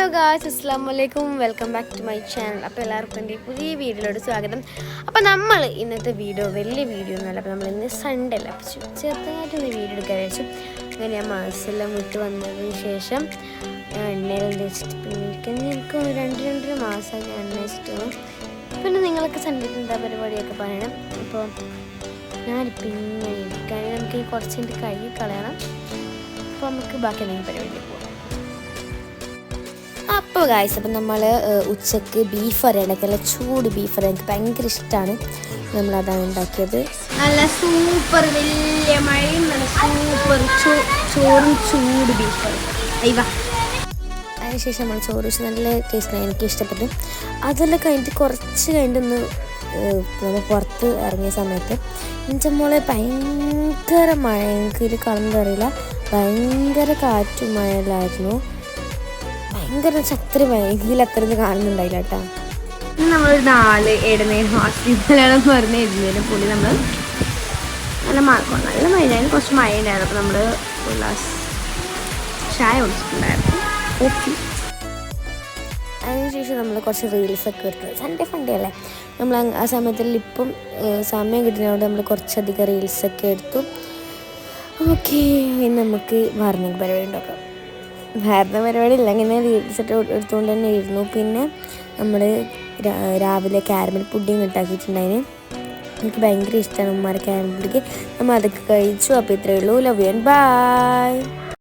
Hello guys അസ്സാം വലൈക്കും welcome back to my channel അപ്പോൾ എല്ലാവർക്കും എന്റെ പുതിയ വീഡിയോയിലോട് സ്വാഗതം. അപ്പോൾ നമ്മൾ ഇന്നത്തെ വീഡിയോ വലിയ വീഡിയോ ഒന്നുമല്ല. അപ്പോൾ നമ്മൾ ഇന്ന് സൺഡേ അല്ല? അപ്പോൾ ചെറുതായിട്ടൊന്ന് വീഡിയോ എടുക്കാൻ വിചാരിച്ചു. അങ്ങനെ ഞാൻ മാസെല്ലാം വിട്ട് വന്നതിന് ശേഷം ഞാൻ എണ്ണയെല്ലാം തേച്ചിട്ട് പിന്നെ എനിക്ക് രണ്ട് രണ്ടര മാസം ഞാൻ എണ്ണ വെച്ചിട്ട് പിന്നെ നിങ്ങൾക്ക് സൺഡേക്ക് എന്താ പരിപാടിയൊക്കെ പറയണം? അപ്പോൾ ഞാൻ പിന്നെ ഇരിക്കാൻ നമുക്ക് കുറച്ച് എന്റെ കൈ കളയണം. അപ്പോൾ നമുക്ക് ബാക്കി എന്തെങ്കിലും പരിപാടി പോകാം അപ്പോൾ ഗായ്സ് അപ്പം നമ്മൾ ഉച്ചയ്ക്ക് ബീഫ് അറിയണ്ടൊക്കെ ചൂട് ബീഫ് അറിയാൻ എനിക്ക് ഭയങ്കര ഇഷ്ടമാണ് നമ്മളതാണ് ഉണ്ടാക്കിയത്. നല്ല സൂപ്പർ വലിയ മഴയും നല്ല സൂപ്പർ ചോറും ചൂട് ബീഫ് അയ്യ അതിനുശേഷം നമ്മൾ ചോറ് വെച്ച് നല്ല ടേസ്റ്റാണ് എനിക്ക് ഇഷ്ടപ്പെട്ടു. അതെല്ലാം കഴിഞ്ഞിട്ട് കുറച്ച് കഴിഞ്ഞിട്ടൊന്ന് നമ്മൾ പുറത്ത് ഇറങ്ങിയ സമയത്ത് എന്റെ മോളെ ഭയങ്കര മഴ. എനിക്ക് ഇത് കളഞ്ഞിട്ട് ഭയങ്കര കാറ്റും മഴയിലായിരുന്നു ഭയങ്കര ശക്തി ഭയങ്കര അത്ര ഇത് കാണുന്നുണ്ടായില്ല കേട്ടോ. നമ്മൾ നാല് ഇടനേരം ഹോസ്പിറ്റലാണ് പറഞ്ഞ എഴുതിയതിന് പുള്ളി നമ്മൾ നല്ല മഴ നല്ല മഴ ഉണ്ടായിരുന്നു. കുറച്ച് മഴ ഉണ്ടായിരുന്നു. അപ്പോൾ നമ്മൾ ഉല്ലാസ് ചായ കുടിച്ചിട്ടുണ്ടായിരുന്നു. ഓക്കെ അതിനുശേഷം നമ്മൾ കുറച്ച് റീൽസ് ഒക്കെ എടുത്തത് സൺഡേ ഫണ്ടേ അല്ലേ? നമ്മൾ ആ സമയത്തിൽ ഇപ്പം ഏഹ്, സമയം കിട്ടുന്നതുകൊണ്ട് നമ്മൾ കുറച്ചധികം റീൽസൊക്കെ എടുത്തു. ഓക്കെ നമുക്ക് വാർണിംഗ് പരിപാടി ഉണ്ടാക്കാം. വാർന്ന പരിപാടി ഇല്ല. ഇങ്ങനെ റീൽസ് ഇട്ട് എടുത്തുകൊണ്ട് തന്നെ ഇരുന്നു. പിന്നെ നമ്മൾ രാവിലെ കാരമൽ പുഡിങ് ഉണ്ടാക്കിയിട്ടുണ്ടായിന് എനിക്ക് ഭയങ്കര ഇഷ്ടമാണ് ഉമ്മാരെ കാരമൽ പുഡിങ് നമ്മൾ അതൊക്കെ കഴിച്ചു. അപ്പോൾ ഇത്രയേ ഉള്ളൂ. Love you and by